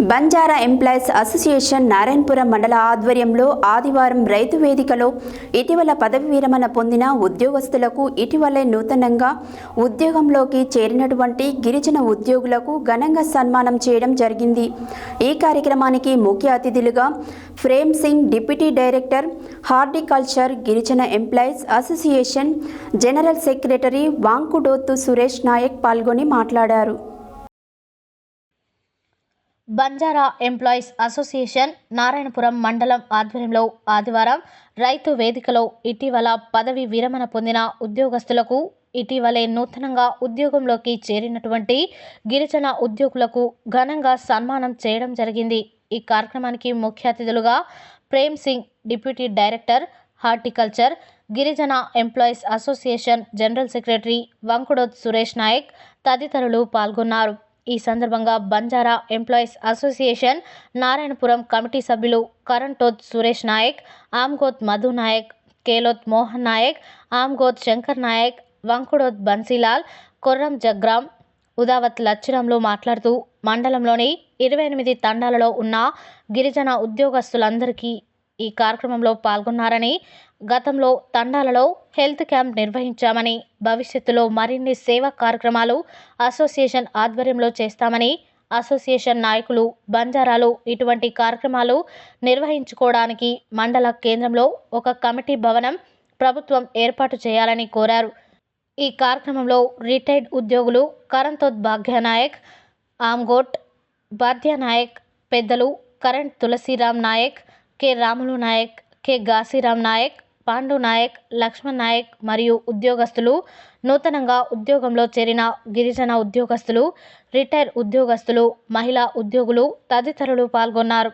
Banjara employees association Narayanapuram మండల ఆధ్వర్యంలో ఆదివారం రైతు వేదికలో ఇటీవల పదవి విరమణ పొందిన ఉద్యోగస్తులకు ఇటీవలే నూతనంగా ఉద్యోగంలోకి చేరినటువంటి గిరిజన ఉద్యోగులకు ఘనంగా సన్మానం చేయడం జరిగింది. ఈ కార్యక్రమానికి ముఖ్య అతిథులుగా Prem Singh deputy director horticulture గిరిజన employees association general secretary Vankudoth Suresh Nayak పాల్గొని మాట్లాడారు. బంజారా ఎంప్లాయీస్ అసోసియేషన్ నారాయణపురం మండలం ఆధ్వర్యంలో ఆదివారం రైతు వేదికలో ఇటీవల పదవి విరమణ పొందిన ఉద్యోగస్తులకు ఇటీవలే నూతనంగా ఉద్యోగంలోకి చేరినటువంటి గిరిజన ఉద్యోగులకు ఘనంగా సన్మానం చేయడం జరిగింది. ఈ కార్యక్రమానికి ముఖ్య అతిథులుగా Prem Singh deputy director horticulture గిరిజన employees association general secretary Vankudoth Suresh Nayak తదితరులు పాల్గొన్నారు. ఈ సందర్భంగా Banjara employees association Narayanapuram committee సభ్యులు కరణ్టోత్ సురేష్ నాయక్ ఆమ్గోత్ మధు నాయక్ కేలోత్ మోహన్ నాయక్ ఆమ్గోత్ శంకర్ నాయక్ వంకుడోత్ బన్సీలాల్ కొర్రం జగ్రామ్ ఉదావత్ లచ్చిరంలు మాట్లాడుతూ మండలంలోని ఇరవై ఎనిమిది తండాలలో ఉన్న గిరిజన ఉద్యోగస్తులందరికీ ఈ కార్యక్రమంలో పాల్గొన్నారని గతంలో తండాలలో హెల్త్ క్యాంప్ నిర్వహించామని భవిష్యత్తులో మరిన్ని సేవా కార్యక్రమాలు అసోసియేషన్ ఆధ్వర్యంలో చేస్తామని అసోసియేషన్ నాయకులు బంజారాలు ఇటువంటి కార్యక్రమాలు నిర్వహించుకోవడానికి మండల కేంద్రంలో ఒక కమిటీ భవనం ప్రభుత్వం ఏర్పాటు చేయాలని కోరారు. ఈ కార్యక్రమంలో రిటైర్డ్ ఉద్యోగులు కరంతోత్ భాగ్యనాయక్ ఆమ్గోట్ బాధ్యనాయక్ పెద్దలు current Tulsiram Naik K Ramulu Naik K Gasiram Naik Pandu Naik Laxman Naik మరియు ఉద్యోగస్తులు నూతనంగా ఉద్యోగంలో చేరిన గిరిజన ఉద్యోగస్తులు రిటైర్ ఉద్యోగస్తులు మహిళా ఉద్యోగులు తదితరులు పాల్గొన్నారు.